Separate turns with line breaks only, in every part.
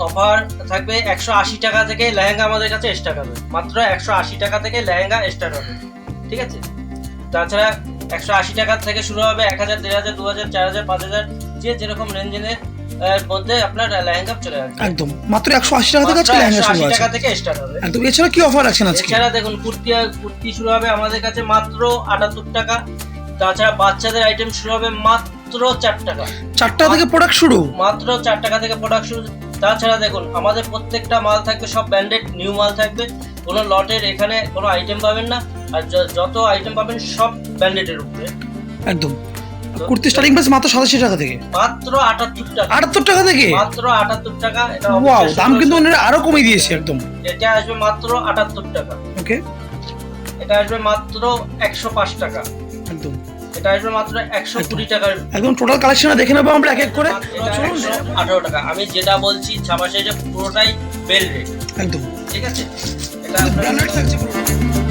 Offer থাকবে একশো আশি টাকা থেকে লেহেঙ্গা আমাদের কাছে স্টার্ট হবে মাত্র একশো আশি টাকা থেকে লেহেঙ্গা স্টার্ট হবে ঠিক আছে? তাছাড়া একশো আশি টাকা থেকে শুরু হবে এক হাজার দেড় হাজার দু হাজার চার হাজার পাঁচ হাজার যে যেরকম রেঞ্জের মধ্যে আপনার লেহেঙ্গা চলে আসবে।
একদম। মাত্র একশো আশি টাকা থেকে আজকে লেহেঙ্গা শুরু
টাকা থেকে স্টার্ট হবে।
একদম। এছাড়া কি অফার আজকে?
এছাড়া দেখুন কুর্তি কুর্তি শুরু হবে আমাদের কাছে মাত্র আটাত্তর টাকা। তাছাড়া বাচ্চাদের আইটেম শুরু হবে মাত্র চার টাকা।
চার টাকা থেকে প্রোডাক্ট শুরু?
মাত্র চার টাকা থেকে প্রোডাক্ট শুরু। তাছাড়া দেখুন আমাদের প্রত্যেকটা মাল থাকবে সব ব্র্যান্ডেড নিউ মাল থাকবে। কোনো লটের এখানে কোনো আইটেম পাবেন না আর যত আইটেম পাবেন সব ব্র্যান্ডেডের উপরে।
একদম। কুর্তি স্টার্টিং প্রাইস মাত্র সাতাশি টাকা থেকে?
মাত্র আটাত্তর টাকা।
আটাত্তর টাকা থেকে?
মাত্র আটাত্তর টাকা এটা
ওয়াও দাম কিন্তু। ওনারা আরও কমিয়ে দিয়েছে একদম।
এটা আসবে মাত্র আটাত্তর টাকা।
ওকে
এটা আসবে মাত্র একশো পাঁচ টাকা।
একদম
এটা আসবে মাত্র একশো কুড়ি টাকার
একদম টোটাল কালেকশন দেখে নেব আমরা এক এক করে।
আঠারো টাকা। আমি যেটা বলছি ছাপাশে পুরোটাই বেল রেট
একদম।
ঠিক আছে? এটা
ব্র্যান্ডেড থাকছে পুরো।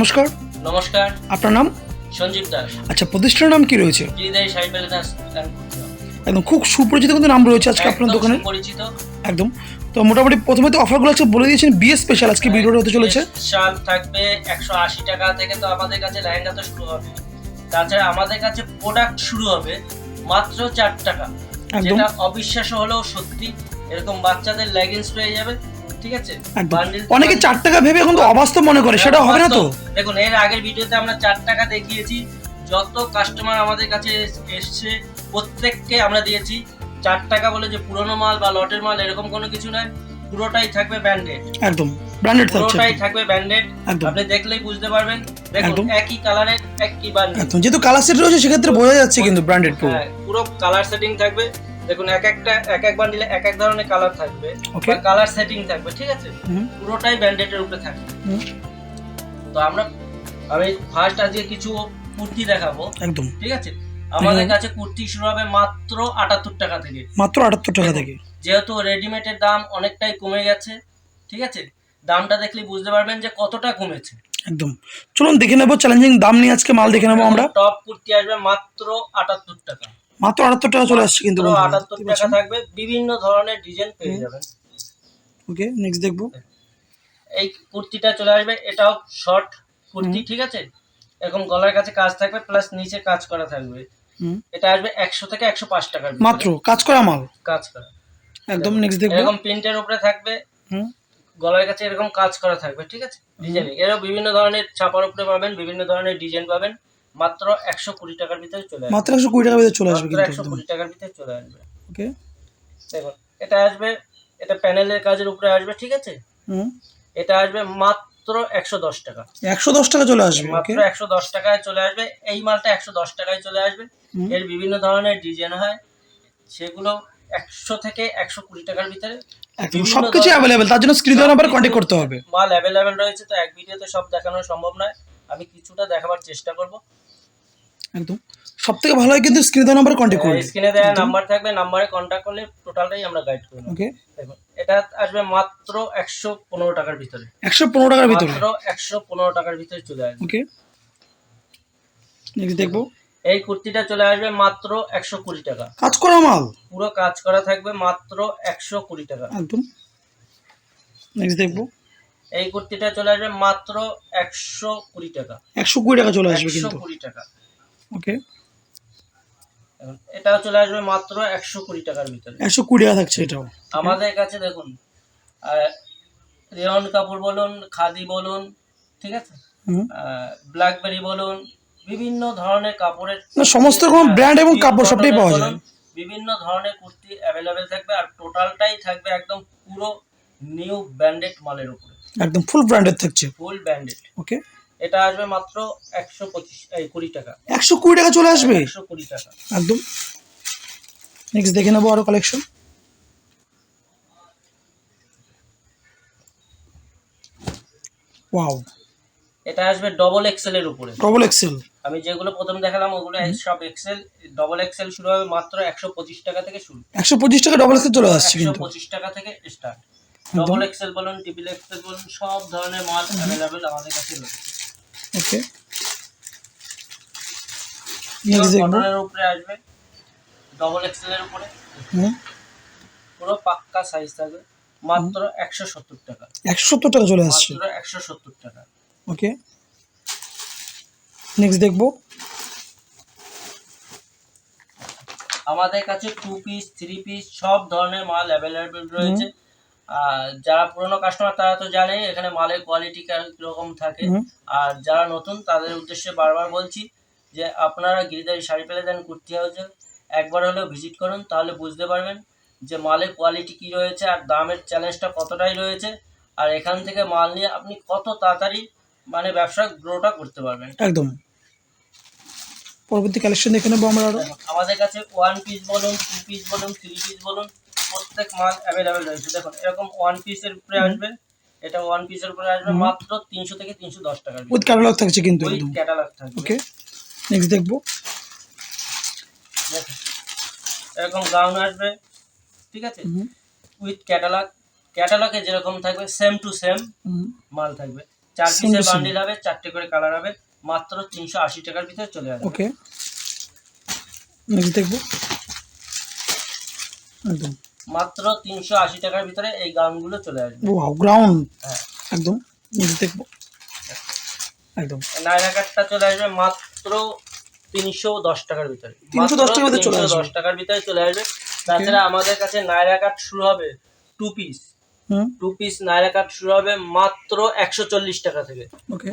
নমস্কার।
নমস্কার।
আপনার নাম?
সঞ্জীব দাস।
আচ্ছা প্রতিষ্ঠানের নাম কি রয়েছে? একদম খুব সুপরিচিত কিন্তু নাম রয়েছে আজকে আপনার দোকানে।
পরিচিত
একদম। তো মোটামুটি প্রথমে তো অফারগুলো আজকে বলে দিয়েছেন বিয়ে স্পেশাল আজকে ভিডিওটা হতে চলেছে।
শাল থাকবে একশো আশি টাকা থেকে তো আমাদের কাছে লেহেঙ্গা তো শুরু হবে। তাছাড়া আমাদের কাছে প্রোডাক্ট শুরু হবে মাত্র চার টাকা। যেটা অবিশ্বাস্য হলেও সত্যি। এরকম বাচ্চাদের লেগিংস পেয়ে যাবে। ঠিক আছে?
অনেকে চার টাকা ভেবে অবাস্তব মনে করে সেটা হবে না তো?
দেখুন এর আগের ভিডিওতে আমরা চার টাকা দেখিয়েছি। যত কাস্টমার আমাদের কাছে এসছে প্রত্যেককে আমরা দিয়েছি। চার টাকা বলে যে পুরনো মাল বা লটের মাল এরকম কোনো কিছু নয় পুরোটাই থাকবে ব্র্যান্ডেড
একদম ব্র্যান্ডেড থাকছে।
পুরোটাই থাকবে ব্র্যান্ডেড আপনি দেখলেই বুঝতে পারবেন। দেখুন একই কালারের একই বান্ডেল
একদম যেহেতু কালার সেট রয়েছে সেক্ষেত্রে বোঝা যাচ্ছে কিন্তু ব্র্যান্ডেড পুরো।
হ্যাঁ পুরো কালার সেটিং থাকবে। দেখুন এক একটা এক এক বান্ডিলে এক এক ধরনের কালার থাকবে
ওকে
কালার সেটিং থাকবে ঠিক আছে? পুরোটাই ব্র্যান্ডেডের উপরে থাকবে। তো আমরা আমি ফার্স্ট আজকে কিছু কুর্তি দেখাবো
একদম।
ঠিক আছে? আমাদের। কাছে কুর্তি শুরু হবে মাত্র আটাত্তর টাকা থেকে।
মাত্র আটাত্তর টাকা থেকে।
যেহেতু রেডিমেডের দাম অনেকটাই কমে গেছে ঠিক আছে? দামটা দেখলে বুঝতে পারবেন যে কতটা কমেছে।
একদম। চলুন দেখে নেব চ্যালেঞ্জিং দাম নিয়ে আজকে মাল দেখে নেব আমরা।
টপ কুর্তি আসবে মাত্র আটাত্তর টাকা।
মাত্র আটাত্তর টাকা চলে আসছে কিন্তু
আটাত্তর টাকা থাকবে। বিভিন্ন ধরনের ডিজাইন পেয়ে। যাবেন।
ওকে নেক্সট দেখব।
এই কুর্তিটা চলে আসবে এটাও শর্ট কুর্তি ঠিক আছে? এরকম গলার কাছে কাজ থাকবে প্লাস নিচে কাজ করা থাকবে। এটা আসবে একশো থেকে একশো পাঁচ টাকার
মাত্র? কাজ করা মাল?
কাজ করা।
একদম নেক্সট দেখব।
এরকম প্রিন্টের উপরে থাকবে। গলার কাছে এরকম কাজ করা থাকবে ঠিক আছে? ডিজাইনিং এরও বিভিন্ন ধরনের ছাপার উপরে পাবেন বিভিন্ন ধরনের ডিজাইন পাবেন। মাত্র একশো কুড়ি টাকার ভিতরে চলে আসবে।
মাত্র একশো কুড়ি টাকা ভিতরে চলে আসবে কিন্তু
একশো কুড়ি টাকার ভিতরে চলে আসবে।
ওকে।
দেখুন এটা আসবে এটা প্যানেলের কাজের উপরে আসবে ঠিক আছে?
হুম।
এটা আসবে মাত্র একশো দশ টাকা।
একশো দশ টাকা চলে আসবে
মাত্র একশো দশ টাকায় চলে আসবে। এই মালটা একশো দশ টাকায় চলে আসবে। এর বিভিন্ন ধরনের ডিজাইন হয়। সেগুলো একশো থেকে একশো কুড়ি টাকার ভিতরে।
সবকিছু অ্যাভেলেবেল তার জন্য স্ক্রিন নাম্বার কন্ট্যাক্ট করতে হবে।
মাল অ্যাভেলেবেল রয়েছে তো এক ভিডিওতে সব দেখানো সম্ভব নয়। আমি কিছুটা দেখাবার চেষ্টা করব।
একদম। সব থেকে ভালো হয় কিন্তু স্ক্রিন দেওয়ার নাম্বার কন্ট্যাক্ট করবে
স্ক্রিনে দেওয়া নাম্বার থাকবে নাম্বারে কন্ট্যাক্ট করলে টোটালটাই আমরা গাইড করে নেব।
ওকে
এটা আসবে মাত্র একশো পনেরো টাকার ভিতরে।
একশো পনেরো টাকার ভিতরে।
মাত্র একশো পনেরো টাকার ভিতরে চলে আসবে।
ওকে নেক্সট দেখব।
এই কুর্তিটা চলে আসবে মাত্র একশো কুড়ি টাকা।
কাজ করা মাল?
পুরো কাজ করা থাকবে মাত্র একশো কুড়ি টাকা।
একদম। নেক্সট দেখব।
এই কুর্তিটা চলে আসবে মাত্র একশো কুড়ি টাকা।
একশো কুড়ি টাকা চলে আসবে
একশো
কিন্তু
কুড়ি টাকা।
ওকে
এটাও চলে আসবে মাত্র একশো কুড়ি টাকার ভিতরে।
একশো কুড়ি টাকা থাকছে এটাও।
আমাদের কাছে দেখুন রেয়ন কাপড় বলুন খাদি বলুন ঠিক আছে? ব্ল্যাকবেরি বলুন বিভিন্ন ধরনের কাপড়ের
সমস্ত রকম brand এবং কাপড় সবটাই পাওয়া যায়।
বিভিন্ন ধরনের কুর্তি অ্যাভেলেবেল থাকবে আর টোটালটাই থাকবে একদম পুরো নিউ ব্র্যান্ডেড মালের উপরে।
একদম ফুল ব্র্যান্ডেড থাকছে।
ফুল ব্র্যান্ডেড
ওকে
এটা আসবে মাত্র একশো পঁচিশ কুড়ি টাকা।
একশো কুড়ি টাকা চলে আসবে?
একশো কুড়ি টাকা।
একদম। নেক্সট দেখে নেব আরও কালেকশন ওয়াও
এটা আসবে ডবল এক্সেল এর উপরে।
ডবল এক্সেল
আমি যেগুলো প্রথম দেখালাম ওগুলো সব এক্সেল ডবল এক্সেল শুরু হবে মাত্র একশো পঁচিশ টাকা থেকে শুরু।
একশো পঁচিশ টাকা ডবল এক্সেল চলে আসছে কিন্তু।
পঁচিশ টাকা থেকে স্টার্ট ডবল এক্সেল বলুন ট্রিপল এক্সেল বলুন সব ধরনের মাল অ্যাভেলেবেল আমাদের কাছে রয়েছে।
ওকে। নেক্সট দেখব।
উপরে আসবে। ডবল এক্সেল এর উপরে।
হুম।
পুরো পাক্কা সাইজ থাকবে। মাত্র একশো সত্তর টাকা।
একশো সত্তর টাকা চলে আসছে।
মাত্র একশো সত্তর টাকা।
ওকে। নেক্সট দেখব।
আমাদের কাছে টু পিস থ্রি পিস সব ধরনের মাল অ্যাভেলেবেল রয়েছে। যারা পুরনো কাস্টমার তারা তো জানে এখানে মালের কোয়ালিটি কীরকম থাকে। আর যারা নতুন তাদের উদ্দেশ্যে বারবার বলছি যে আপনারা গিরিদারি শাড়ি পেলে দেন কুর্তি হাউসে একবার হলেও ভিজিট করুন তাহলে বুঝতে পারবেন যে মালের কোয়ালিটি কি রয়েছে আর দামের চ্যালেঞ্জটা কতটাই রয়েছে। আর এখান থেকে মাল নিয়ে আপনি কত তাড়াতাড়ি মানে ব্যবসা গ্রোটা করতে পারবেন।
একদম। পরবর্তী কালেকশন দেখে নেব আমরা
আমাদের কাছে ওয়ান পিস বলুন টু পিস বলুন থ্রি পিস বলুন। প্রত্যেক মাল অ্যাভেলেবেল রয়েছে। দেখুন এরকম ওয়ান পিসের উপরে আসবে এটা ওয়ান পিসের উপরে আসবে মাত্র তিনশো থেকে তিনশো দশ টাকা
উইথ ক্যাটালগ থাকছে কিন্তু একদম
ক্যাটালগ থাকবে।
ওকে নেক্সট দেখব।
এরকম গাউন আসবে ঠিক আছে? উইথ ক্যাটালগ ক্যাটালগে যেরকম থাকবে সেম টু সেম মাল থাকবে। চার পিসের বান্ডিল হবে চারটে করে কালার হবে মাত্র তিনশো আশি টাকার ভিতরে চলে আসবে।
ওকে নেক্সট দেখব। একদম।
মাত্র তিনশো আশি টাকার ভিতরে এই গাউনগুলো চলে আসবে।
ওয়াও গ্রাউন্ড
হ্যাঁ।
একদম দেখব একদম।
নাইরা কাটটা চলে আসবে মাত্র তিনশো দশ টাকার ভিতরে।
310 টাকার ভিতরে চলে আসবে।
দশ টাকার ভিতরে চলে আসবে। তাছাড়া আমাদের কাছে নাইরা কাট শুরু হবে two piece two piece Naira cut শুরু হবে মাত্র একশো চল্লিশ টাকা থেকে।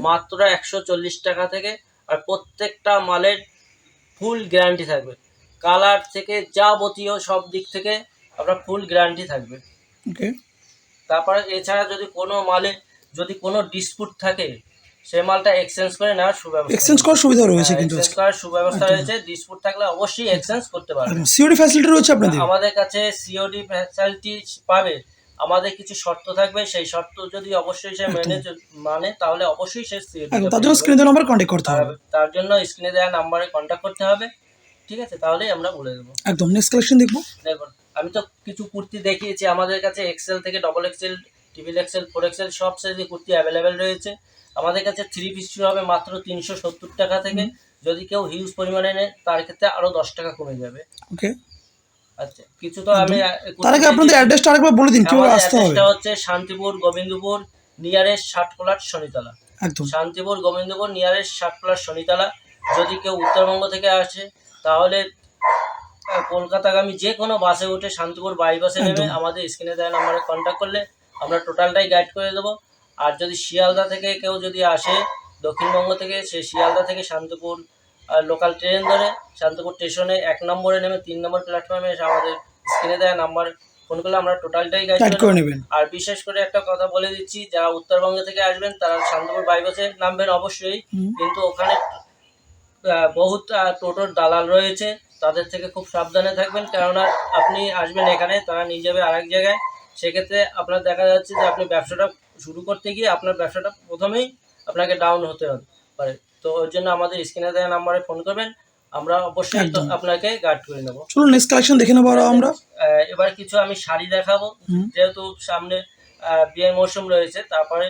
মাত্র একশো চল্লিশ টাকা থেকে আর প্রত্যেকটা মালের ফুল গ্যারান্টি থাকবে। কালার থেকে যাবতীয় সব দিক থেকে আপনার ফুল গ্যারান্টি থাকবে।
ওকে
তারপরে এছাড়া যদি কোনো মালে যদি কোনো ডিসপুট থাকে সেই মালটা এক্সচেঞ্জ করে নেওয়ার সুব্যবস্থা
এক্সচেঞ্জ করার সুবিধা রয়েছে কিন্তু
এক্সচেঞ্জ করার সুব্যবস্থা রয়েছে ডিসপুট থাকলে অবশ্যই এক্সচেঞ্জ করতে পারবে।
সিওরি ফ্যাসিলিটি রয়েছে আপনাদের?
আমাদের কাছে সিওডি ফ্যাসিলিটি পাবে। আমাদের কিছু শর্ত থাকবে সেই শর্ত যদি অবশ্যই সে মেনে মানে তাহলে অবশ্যই সে সিওডি
তার জন্য স্ক্রিনে নাম্বার কন্ট্যাক্ট করতে হবে।
তার জন্য স্ক্রিনে দেওয়া নাম্বারে কন্ট্যাক্ট করতে হবে। ঠিক আছে? তাহলেই আমরা বলে দেবো।
একদম। নেক্সট কালেকশন দেখব।
দেখুন। আমি তো কিছু কুর্তি দেখিয়েছি আমাদের কাছে এক্সেল থেকে ডবল এক্সেল টিভিল এক্সেল ফোর এক্সেল সব সাইজের কুর্তি অ্যাভেলেবেল রয়েছে। আমাদের কাছে থ্রি পিস শুরু হবে মাত্র তিনশো সত্তর টাকা থেকে। যদি কেউ হিউজ পরিমাণে নেয় তার ক্ষেত্রে আরও দশ টাকা কমে যাবে।
ওকে
আচ্ছা কিছু তো আমি
তার আগে আপনাদের অ্যাড্রেসটা আরেকবার বলে দিন কীভাবে আসতে হবে?
অ্যাড্রেসটা হচ্ছে শান্তিপুর গোবিন্দপুর নিয়ারেস্ট ষাটকোলার শনিতলা।
একদম।
শান্তিপুর গোবিন্দপুর নিয়ারেস্ট ষাটকোলার শনিতলা। যদি কেউ উত্তরবঙ্গ থেকে আসে তাহলে কলকাতাগামী যে কোনো বাসে উঠে শান্তিপুর বাইপাসে নেমে আমাদের স্ক্রিনে দেওয়া নাম্বারে কন্ট্যাক্ট করলে আমরা টোটালটাই গাইড করে দেবো। আর যদি শিয়ালদা থেকে কেউ যদি আসে দক্ষিণবঙ্গ থেকে সে শিয়ালদা থেকে শান্তিপুর লোকাল ট্রেন ধরে শান্তিপুর স্টেশনে এক নম্বরে নেমে তিন নম্বর প্ল্যাটফর্মে এসে আমাদের স্ক্রিনে দেওয়া নাম্বার ফোন করলে আমরা টোটালটাই গাইড করে
নেবেন।
আর বিশেষ করে একটা কথা বলে দিচ্ছি যারা উত্তরবঙ্গ থেকে আসবেন তারা শান্তিপুর বাইপাসে নামবেন অবশ্যই। কিন্তু ওখানে বহুত টোটোর দালাল রয়েছে। তাদের থেকে খুব সাবধানে থাকবেন। কেননা আপনি আসবেন এখানে তারা নিয়ে যাবে আরেক জায়গায়। সেক্ষেত্রে আপনার দেখা যাচ্ছে যে আপনি ব্যবসাটা শুরু করতে গিয়ে আপনার ব্যবসাটা প্রথমেই আপনাকে ডাউন হতে হবে। পারে। তো ওই জন্য আমাদের স্ক্রিনে দেওয়া নাম্বারে ফোন করবেন। আমরা অবশ্যই আপনাকে গাইড করে নেব।
চলো নেক্সট কালেকশন দেখে নেব আমরা।
এবার কিছু আমি শাড়ি দেখাবো। যেহেতু সামনে বিয়ের মৌসুম রয়েছে তারপরে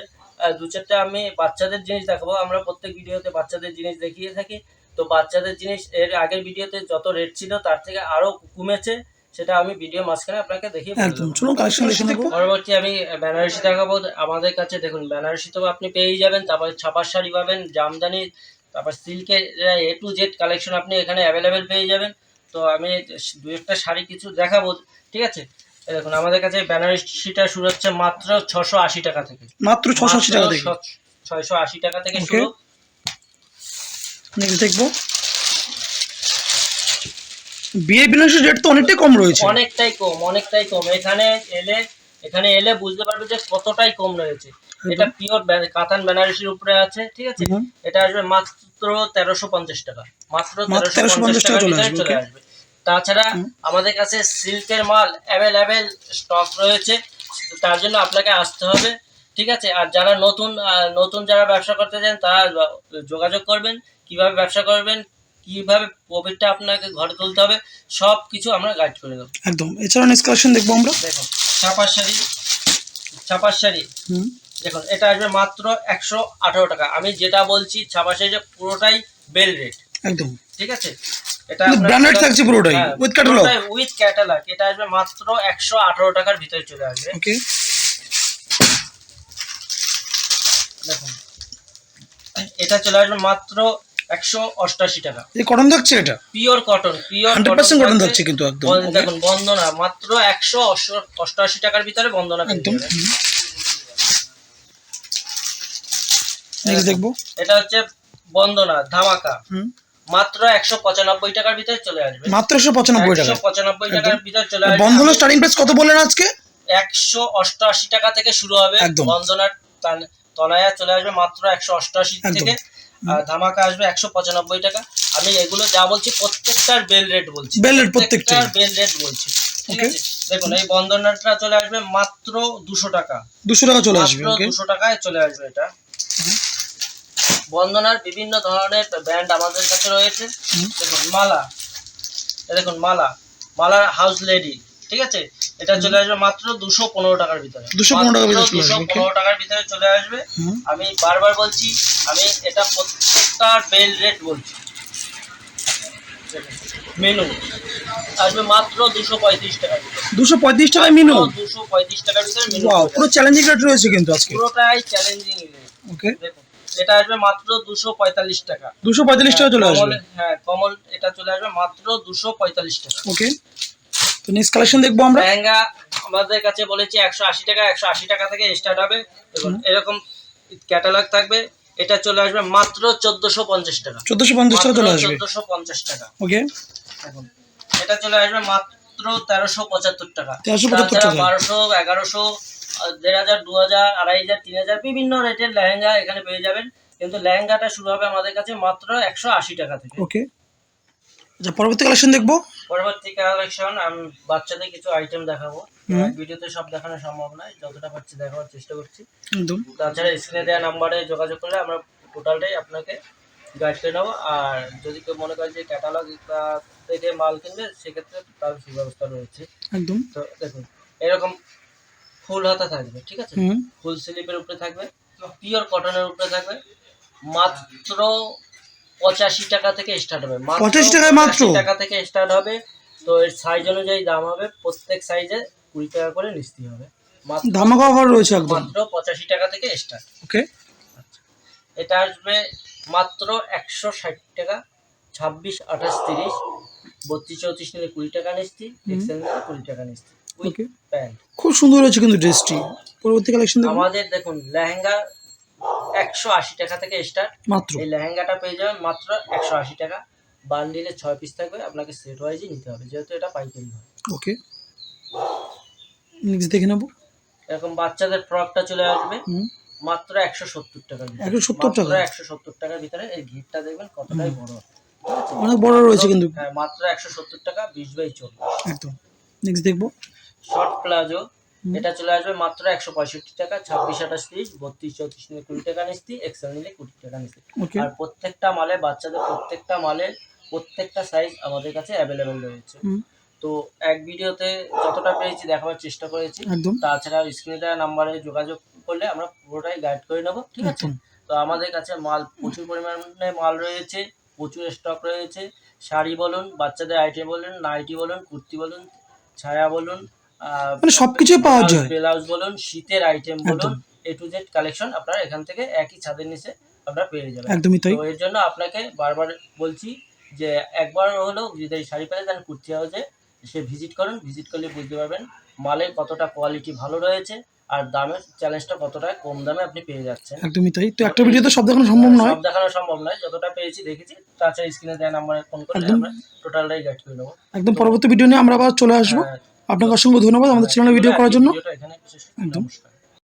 দু চারটে আমি বাচ্চাদের জিনিস দেখাবো। আমরা প্রত্যেক ভিডিওতে বাচ্চাদের জিনিস দেখিয়ে থাকি। তো বাচ্চাদের জিনিস এর আগের ভিডিওতে যত রেট ছিল তার থেকে আরও কমেছে সেটা আমি ভিডিও মাঝখানে আপনাকে দেখিয়ে
একদম চলুন কালেকশন দেখে নেব।
পরবর্তী আমি বেনারসি দেখাবো। আমাদের কাছে দেখুন বেনারসি তো আপনি পেয়েই যাবেন তারপরে ছাপার শাড়ি পাবেন জামদানি তারপর সিল্কের এ টু জেড কালেকশন আপনি এখানে অ্যাভেলেবেল পেয়ে যাবেন। তো আমি দু একটা শাড়ি কিছু দেখাবো ঠিক আছে? দেখুন আমাদের কাছে বেনারসিটা শুরু হচ্ছে মাত্র ছশো আশি টাকা থেকে।
মাত্র ছশো আশি টাকা থেকে।
ছয়শো আশি টাকা থেকে শুরু।
নেক্সট দেখব। বিয়ে বিলাসের রেট তো অনেকটাই কম রয়েছে।
অনেকটাই কম অনেকটাই কম। এখানে এলে এখানে এলে বুঝতে পারবে যে কতটাই কম রয়েছে। এটা পিওর কাতান বেনারসির উপরে আছে ঠিক আছে? এটা আসবে মাত্র তেরোশো পঞ্চাশ টাকা। মাত্র তেরোশো পঞ্চাশ
1350 টাকা চলে আসবে,
তাছাড়া আমাদের কাছে সিল্কের মাল অ্যাভেলেবেল স্টক রয়েছে। তার জন্য আপনাকে আসতে হবে ঠিক আছে? আর যারা নতুন নতুন যারা ব্যবসা করতে চান তারা যোগাযোগ করবেন। কীভাবে ব্যবসা করবেন কীভাবে প্রফিটটা আপনাকে ঘরে তুলতে হবে সব কিছু আমরা গাইড করে দেবো।
একদম। এছাড়া নেক্সট কালেকশন দেখব আমরা।
দেখুন ছাপার শাড়ি ছাপার শাড়ি দেখুন এটা আসবে মাত্র একশো আঠারো টাকা। আমি যেটা বলছি ছাপার শাড়িটা পুরোটাই বেল রেট।
একদম।
ঠিক আছে? এটা
থাকছে পুরোটাই।
উইথ ক্যাটালগ এটা আসবে মাত্র একশো আঠারো টাকার ভিতরে চলে আসবে।
ওকে
দেখুন এটা চলে আসবে মাত্র একশো অষ্টাশি টাকা।
এই কটন থাকছে এটা?
পিওর কটন পিওর
100% cotton থাকছে কিন্তু একদম,
দেখুন বন্দনা মাত্র একশো অষ্টআশি টাকার ভিতরে বন্দনা
একদম নেক্সট দেখব।
এটা হচ্ছে বন্দনা ধামাকা। মাত্র একশো পঁচানব্বই টাকার ভিতরে চলে আসবে।
মাত্র একশো পঁচানব্বই টাকা
পঁচানব্বই টাকার ভিতরে চলে আসবে।
বন্ধনের স্টার্টিং প্রাইস কত বললেন আজকে?
একশো অষ্টআশি টাকা থেকে শুরু হবে। বন্দনার তান- চলে আসবে মাত্র একশো অষ্টআশি থেকে। ধামাকা আসবে একশো পঁচানব্বই টাকা। আমি এগুলো যা বলছি প্রত্যেকটার বেল রেট বলছি।
Bell rate প্রত্যেকটার।
বেল রেট বলছি। ঠিক আছে? দেখুন এই বন্দনাটা চলে আসবে মাত্র দুশো টাকা।
দুশো টাকা চলে আসবে
দুশো টাকায় চলে আসবে এটা। বন্দনার বিভিন্ন ধরনের ব্র্যান্ড আমাদের কাছে রয়েছে। দেখুন মালা। দেখুন মালা। মালার হাউস লেডি। ঠিক আছে? এটা চলে আসবে মাত্র দুশো পনেরো টাকার ভিতরে।
215 টাকার ভিতরে চলে
দুশো পনেরো টাকার ভিতরে চলে আসবে। আমি বারবার বলছি আমি এটা প্রত্যেকটার বেল রেট বলছি। মেনু আসবে মাত্র দুশো পঁয়ত্রিশ ভিতরে।
দুশো পঁয়ত্রিশ টাকায় মিনু
দুশো পঁয়ত্রিশ টাকার ভিতরে মেনু
পুরো চ্যালেঞ্জিং রেট রয়েছে কিন্তু আজকে।
পুরোটাই চ্যালেঞ্জিং
ওকে
এটা আসবে মাত্র দুশো পঁয়তাল্লিশ টাকা।
দুশো পঁয়তাল্লিশ টাকা চলে আসবে।
হ্যাঁ কমল এটা চলে আসবে মাত্র দুশো পঁয়তাল্লিশ টাকা।
ওকে তো নেক্সট কালেকশন দেখব আমরা।
লেহেঙ্গা আমাদের কাছে বলেছি একশো আশি টাকা একশো আশি টাকা থেকে স্টার্ট হবে। দেখুন এরকম ক্যাটালগ থাকবে। এটা চলে আসবে মাত্র চোদ্দশো পঞ্চাশ টাকা।
চোদ্দশো পঞ্চাশ টাকা চলে আসবে?
চোদ্দশো পঞ্চাশ টাকা।
ওকে।
এটা চলে আসবে মাত্র তেরোশো পঁচাত্তর টাকা।
1375
তাছাড়া
টাকা।
বারোশো এগারোশো দেড় হাজার দু হাজার আড়াই হাজার তিন হাজার বিভিন্ন রেটের লেহেঙ্গা এখানে পেয়ে যাবেন। কিন্তু লেহেঙ্গাটা শুরু হবে আমাদের কাছে মাত্র একশো আশি টাকা থেকে।
ওকে। আচ্ছা পরবর্তী কালেকশন দেখব?
পরবর্তী কালেকশন আমি বাচ্চাদের কিছু আইটেম দেখাবো। ভিডিওতে সব দেখানো সম্ভব নয় যতটা পারছি দেখাবার চেষ্টা করছি। তাছাড়া স্ক্রিনে দেওয়া নাম্বারে যোগাযোগ করলে আমরা টোটালটাই আপনাকে গাইড করে নেব। আর যদি কেউ মনে করে যে ক্যাটালগ থেকে মাল কিনবে সেক্ষেত্রে তার সুব্যবস্থা রয়েছে।
একদম।
তো দেখুন এরকম ফুল হাতা থাকবে ঠিক আছে? ফুল স্লিপের উপরে থাকবে পিওর কটনের উপরে থাকবে। মাত্র পঁচাশি টাকা থেকে স্টার্ট হবে।
85 টাকায় মাত্র?
টাকা থেকে স্টার্ট হবে। তো এর সাইজ অনুযায়ী দাম হবে প্রত্যেক সাইজে কুড়ি টাকা করে নিস্তি হবে।
ধামাকা অফার রয়েছে একদম।
মাত্র পঁচাশি টাকা থেকে স্টার্ট
ওকে
এটা আসবে মাত্র একশো ষাট টাকা ছাব্বিশ আঠাশ তিরিশ বত্রিশ চৌত্রিশ নিলে কুড়ি টাকা নিস্তি এক্সেল নিলে কুড়ি টাকা নিস্তি।
খুব সুন্দর হয়েছে কিন্তু ড্রেসটি পরবর্তী কালেকশন
আমাদের দেখুন লেহেঙ্গা একশো আশি টাকা থেকে স্টার্ট
মাত্র।
এই লেহেঙ্গাটা পেয়ে যাবেন মাত্র একশো আশি টাকা। বান্ডিলে ছয় পিস থাকবে আপনাকে সেট ওয়াইজই নিতে হবে যেহেতু এটা পাইকারি হয়।
ওকে। নেক্সট দেখে নেব।
এরকম বাচ্চাদের ফ্রকটা চলে আসবে। মাত্র একশো সত্তর টাকার ভিতরে।
170 টাকা?
একশো সত্তর টাকার ভিতরে এই ঘিরটা দেখবেন কতটাই বড়।
অনেক বড় রয়েছে কিন্তু।
হ্যাঁ মাত্র একশো সত্তর টাকা বিশ বাই চল্লিশ।
একদম। নেক্সট দেখব।
Short palazzo. এটা চলে আসবে মাত্র একশো পঁয়ষট্টি টাকা ছাব্বিশ আঠাশ তিরিশ বত্রিশ চৌত্রিশ নিলে কুড়ি টাকা নিস্তি এক্সেল নিলে কুড়ি টাকা নিস্তি আর প্রত্যেকটা মালে বাচ্চাদের প্রত্যেকটা মালের প্রত্যেকটা সাইজ আমাদের কাছে অ্যাভেলেবেল রয়েছে। তো এক ভিডিওতে যতটা পেরেছি দেখাবার চেষ্টা করেছি তাছাড়া স্ক্রিনে দেওয়া নাম্বারে যোগাযোগ করলে আমরা পুরোটাই গাইড করে নেব ঠিক আছে? তো আমাদের কাছে মাল প্রচুর পরিমাণে মাল রয়েছে প্রচুর স্টক রয়েছে। শাড়ি বলুন বাচ্চাদের আইটেম বলুন নাইটি বলুন কুর্তি বলুন ছায়া বলুন
মানে সবকিছুই পাওয়া যায়।
ব্লাউজ বলুন শীতের আইটেম বলুন এ টু জেড কালেকশন আপনারা এখান থেকে একই ছাদের নিচে আপনারা পেয়ে যাবেন।
একদমই তাই।
তো এর জন্য আপনাকে বারবার বলছি যে একবার হলেও যদি শাড়ি পেলে দেন কুর্তি হাউসে সে ভিজিট করুন ভিজিট করলে বুঝতে পারবেন মালের কতটা কোয়ালিটি ভালো রয়েছে আর দামের চ্যালেঞ্জটা কতটা কম দামে আপনি পেয়ে যাচ্ছেন।
একদমই তাই। তো একটা ভিডিওতে সব দেখানো সম্ভব নয়।
সব দেখানো সম্ভব নয় যতটা পেয়েছি দেখেছি তাছাড়া স্ক্রিনে দেওয়া নাম্বারে ফোন
একদম।
আমরা টোটালটাই গাইড করে দেবো।
একদম পরবর্তী ভিডিও নিয়ে আমরা আবার চলে আসব।
হ্যাঁ,
আপনাকে অসংখ্য ধন্যবাদ আমাদের চ্যানেলে ভিডিও করার জন্য। একদম।